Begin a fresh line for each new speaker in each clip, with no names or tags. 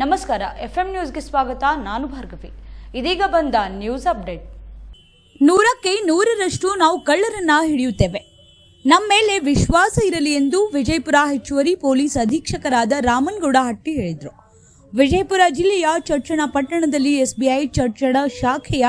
ನಮಸ್ಕಾರ, ಎಫ್ಎಂ ನ್ಯೂಸ್ಗೆ ಸ್ವಾಗತ, ನಾನು ಭಾರ್ಗವಿ. ಇದೀಗ ಬಂದ ನ್ಯೂಸ್ ಅಪ್ಡೇಟ್.
ನೂರಕ್ಕೆ ನೂರರಷ್ಟು ನಾವು ಕಳ್ಳರನ್ನ ಹಿಡಿಯುತ್ತೇವೆ. ನಮ್ಮ ಮೇಲೆ ವಿಶ್ವಾಸ ಇರಲಿ ಎಂದು ವಿಜಯಪುರ ಹೆಚ್ಚುವರಿ ಪೊಲೀಸ್ ಅಧೀಕ್ಷಕರಾದ ರಾಮನ್ಗೌಡ ಹಟ್ಟಿ ಹೇಳಿದರು. ವಿಜಯಪುರ ಜಿಲ್ಲೆಯ ಚರ್ಚಣ ಪಟ್ಟಣದಲ್ಲಿ ಎಸ್ಬಿಐ ಚರ್ಚಣ ಶಾಖೆಯ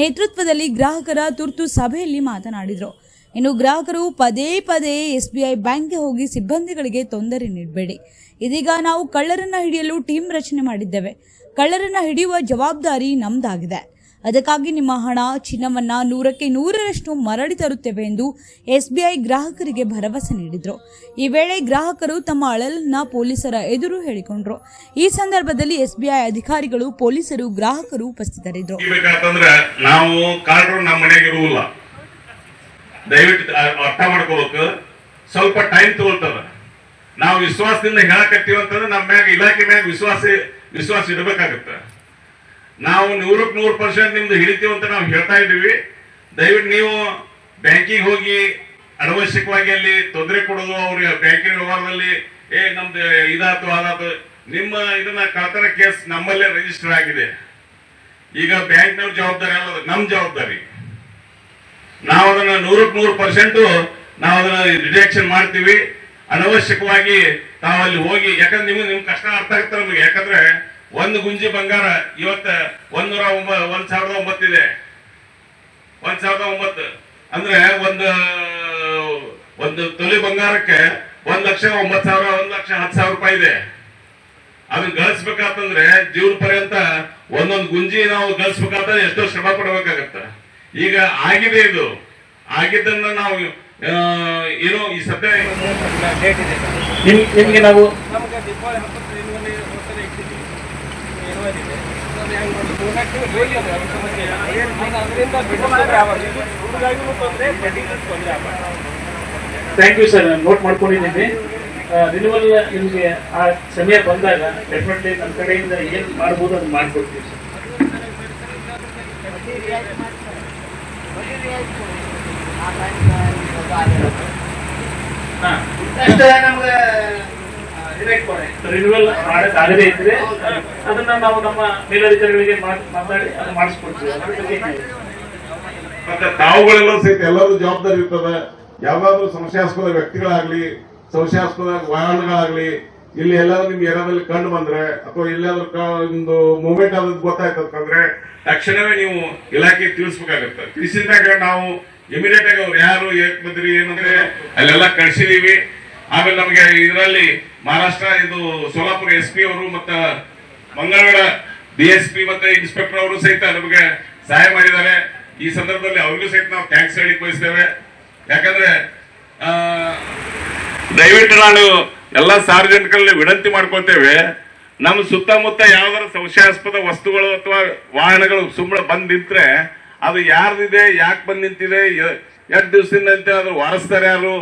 ನೇತೃತ್ವದಲ್ಲಿ ಗ್ರಾಹಕರ ತುರ್ತು ಸಭೆಯಲ್ಲಿ ಮಾತನಾಡಿದರು. ಇನ್ನು ಗ್ರಾಹಕರು ಪದೇ ಪದೇ ಎಸ್ಬಿಐ ಬ್ಯಾಂಕ್ಗೆ ಹೋಗಿ ಸಿಬ್ಬಂದಿಗಳಿಗೆ ತೊಂದರೆ ನೀಡಬೇಡಿ. ಇದೀಗ ನಾವು ಕಳ್ಳರನ್ನ ಹಿಡಿಯಲು ಟೀಮ್ ರಚನೆ ಮಾಡಿದ್ದೇವೆ. ಕಳ್ಳರನ್ನ ಹಿಡಿಯುವ ಜವಾಬ್ದಾರಿ ನಮ್ದಾಗಿದೆ. ಅದಕ್ಕಾಗಿ ನಿಮ್ಮ ಹಣ, ಚಿನ್ನವನ್ನ ನೂರಕ್ಕೆ ನೂರರಷ್ಟು ಮರಳಿ ತರುತ್ತೇವೆ ಎಂದು ಐ ಗ್ರಾಹಕರಿಗೆ ಭರವಸೆ ನೀಡಿದರು. ಈ ವೇಳೆ ಗ್ರಾಹಕರು ತಮ್ಮ ಅಳಲನ್ನ ಪೊಲೀಸರ ಎದುರು ಹೇಳಿಕೊಂಡ್ರು. ಈ ಸಂದರ್ಭದಲ್ಲಿ ಎಸ್ಬಿಐ ಅಧಿಕಾರಿಗಳು, ಪೊಲೀಸರು, ಗ್ರಾಹಕರು ಉಪಸ್ಥಿತರಿದ್ದರು.
ನಾವು ದಯವಿಟ್ಟು ಅರ್ಥ ಮಾಡ್ಕೋಬೇಕು ಸ್ವಲ್ಪ ಟೈಮ್ ತಗೊಳ್ತದ. ನಾವು ವಿಶ್ವಾಸದಿಂದ ಹೇಳಕತ್ತೀವಿ ಅಂತಂದ್ರೆ ನಮ್ಮ ಮ್ಯಾಗ, ಇಲಾಖೆ ಮ್ಯಾಗ ವಿಶ್ವಾಸ ವಿಶ್ವಾಸ ಇರಬೇಕಾಗತ್ತೆ ನಾವು ನೂರಕ್ಕೆ ನೂರು ಪರ್ಸೆಂಟ್ ನಿಮ್ದು ಹಿಡಿತೀವಿ ಅಂತ ನಾವು ಹೇಳ್ತಾ ಇದ್ದೀವಿ. ದಯವಿಟ್ಟು ನೀವು ಬ್ಯಾಂಕಿಗೆ ಹೋಗಿ ಅನವಶ್ಯಕವಾಗಿ ಅಲ್ಲಿ ತೊಂದರೆ ಕೊಡೋದು ಅವ್ರಿಗೆ ಬ್ಯಾಂಕಿನ ವ್ಯವಹಾರದಲ್ಲಿ, ಏ, ನಮ್ದು ಇದಾತು ಅದಾತು ನಿಮ್ಮ ಇದನ್ನ ಕಳ್ತನ ಕೇಸ್ ನಮ್ಮಲ್ಲೇ ರಿಜಿಸ್ಟರ್ ಆಗಿದೆ. ಈಗ ಬ್ಯಾಂಕ್ನವ್ರ ಜವಾಬ್ದಾರಿ ಅಲ್ಲ ನಮ್ಮ ಜವಾಬ್ದಾರಿ. ನಾವು ಅದನ್ನ ನೂರಕ್ಕೆ ನೂರು ಪರ್ಸೆಂಟ್ ನಾವು ಅದನ್ನ ರಿಜೆಕ್ಷನ್ ಮಾಡ್ತೀವಿ. ಅನವಶ್ಯಕವಾಗಿ ತಾವು ಅಲ್ಲಿ ಹೋಗಿ, ಯಾಕಂದ್ರೆ ನಿಮ್ಗೆ ನಿಮ್ ಕಷ್ಟ ಅರ್ಥ ಆಗುತ್ತೆ ನಮಗೆ. ಯಾಕಂದ್ರೆ ಒಂದು ಗುಂಜಿ ಬಂಗಾರ ಇವತ್ತ ಒಂದ್ ಒಂಬ, ಒಂದ್ ಸಾವಿರದ ಒಂಬತ್ತಿದೆ. ಒಂದ್ ಸಾವಿರದ ಒಂಬತ್ತು. ಅಂದ್ರೆ ಒಂದು ಒಂದು ತೊಲಿ ಬಂಗಾರಕ್ಕೆ ಒಂದ್ ಲಕ್ಷ ಒಂಬತ್ತು ಸಾವಿರ, ಒಂದ್ ಲಕ್ಷ ಹತ್ತು ಸಾವಿರ ರೂಪಾಯಿ ಇದೆ. ಅದನ್ನ ಗಳಿಸ್ಬೇಕಾತಂದ್ರೆ ಜೀವನ ಪರ್ಯಂತ ಒಂದೊಂದು ಗುಂಜಿ ನಾವು ಗಳಿಸ್ಬೇಕಾದ್ರೆ ಎಷ್ಟೋ ಶ್ರಮ ಪಡಬೇಕಾಗತ್ತ. ಈಗ ಆಗಿದೆ ಇದು. ಆಗಿದ್ದನ್ನ ನಾವು ಏನೋ ಈ ಸದ್ಯ
ಡೇಟ್ ಇದೆ.
ನಿಮ್ ನಿಮ್ಗೆ ನಾವು ಥ್ಯಾಂಕ್ ಯು ಸರ್ ನೋಟ್ ಮಾಡ್ಕೊಂಡಿದ್ದೀನಿ. ರಿನ್ಯೂವಲ್ ನಿಮಗೆ ಆ ಸಮಯ ಬಂದಾಗ ಡೆಫಿನೆಟ್ಲಿ ನಮ್ಮ ಕಡೆಯಿಂದ ಏನು ಮಾಡ್ಬೋದು ಅದು ಮಾಡ್ಕೊಡ್ತೀವಿ ಸರ್ ರಿನ್ಯೂವಲ್ ಮಾಡಕ್ ಆಗದೇ ಇದ್ರೆ ಅದನ್ನ ನಾವು ನಮ್ಮ ಮೇಲಧಿಕಾರಿಗಳಿಗೆ ಮಾತ್- ಮಾತಾಡಿ ಅದನ್ನ ಮಾಡಿಸ್ಕೊಡ್ತೀವಿ. ಅದ್ರ ಬಗ್ಗೆ
ಮತ್ತೆ ತಾವುಗಳೆಲ್ಲ ಸಹಿತ ಎಲ್ಲರೂ ಜವಾಬ್ದಾರಿ ಇರ್ತದೆ. ಯಾವ್ದಾದ್ರು ಸಂಶಯಾಸ್ಪದ ವ್ಯಕ್ತಿಗಳಾಗ್ಲಿ ಸಂಶಯಾಸ್ಪದ ವಾಹನಗಳಾಗ್ಲಿ ಇಲ್ಲಿ ಎಲ್ಲಾದ್ರೂ ನಿಮ್ಗೆ ಏನಾದ್ರೂ ಕಂಡು ಬಂದ್ರೆ ಅಥವಾ ಎಲ್ಲಾದ್ರೂ ಕ- ಒಂದು ಮೂವ್ಮೆಂಟ್ ಆದದ್ದು ಗೊತ್ತಾಯ್ತಂದ್ರೆ ತಕ್ಷಣವೇ ನೀವು ಇಲಾಖೆ ತಿಳಿಸ್ಬೇಕಾಗತ್ತೆ. ತಿಳಿಸಿದಾಗ ನಾವು ಇಮಿಡಿಯೇಟ್ ಆಗಿ ಅವ್ರು ಯಾರು, ಏಕ್ ಬಂದ್ರಿ ಏನಂದ್ರೆ ಅಲ್ಲೆಲ್ಲ ಕಳ್ಸಿದೀವಿ. ಆಮೇಲೆ ನಮಗೆ ಇದರಲ್ಲಿ ಮಹಾರಾಷ್ಟ್ರ, ಇದು ಸೋಲಾಪುರ ಎಸ್ ಪಿ ಅವರು ಮತ್ತ ಮಂಗಳವಾರ ಡಿ ಎಸ್ ಪಿ ಮತ್ತೆ ಇನ್ಸ್ಪೆಕ್ಟರ್ ಅವರು ಸಹಿತ ನಮಗೆ ಸಹಾಯ ಮಾಡಿದ್ದಾರೆ. ಈ ಸಂದರ್ಭದಲ್ಲಿ ಅವ್ರಿಗೂ ಸಹಿತ ನಾವು ಥ್ಯಾಂಕ್ಸ್ ಹೇಳಿ ಬಯಸ್ತೇವೆ ಯಾಕಂದ್ರೆ ದಯವಿಟ್ಟು ನಾನು ಎಲ್ಲ ಸಾರ್ವಜನಿಕರಲ್ಲಿ ವಿನಂತಿ ಮಾಡ್ಕೊಳ್ತೇವೆ. ನಮ್ಮ ಸುತ್ತಮುತ್ತ ಯಾವ್ದಾರ ಸಂಶಯಾಸ್ಪದ ವಸ್ತುಗಳು ಅಥವಾ ವಾಹನಗಳು ಸುಮ್ಮನೆ ಬಂದ್ ನಿಂತ್ರೆ ಅದು ಯಾರ್ದಿದೆ, ಯಾಕೆ ಬಂದ್ ನಿಂತಿದೆ ಎರಡು ದಿವಸದಿಂದ ಅಂತ ಅದು ವಾರಸ್ತಾರೆ ಯಾರು?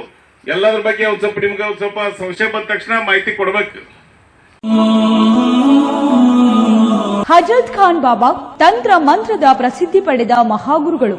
ಎಲ್ಲದ್ರ ಬಗ್ಗೆ ಒಂದ್ ಸ್ವಲ್ಪ ನಿಮ್ಗೆ ಒಂದ್ ಸ್ವಲ್ಪ ಸಂಶಯ ಬಂದ ತಕ್ಷಣ ಮಾಹಿತಿ ಕೊಡ್ಬೇಕು.
ಹಜರತ್ ಖಾನ್ ಬಾಬಾ ತಂತ್ರ ಮಂತ್ರದ ಪ್ರಸಿದ್ಧಿ ಪಡೆದ ಮಹಾಗುರುಗಳು.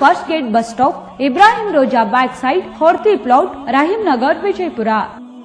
first gate bus stop Ibrahim Roza back side Horti plot Rahim Nagar Vijayapura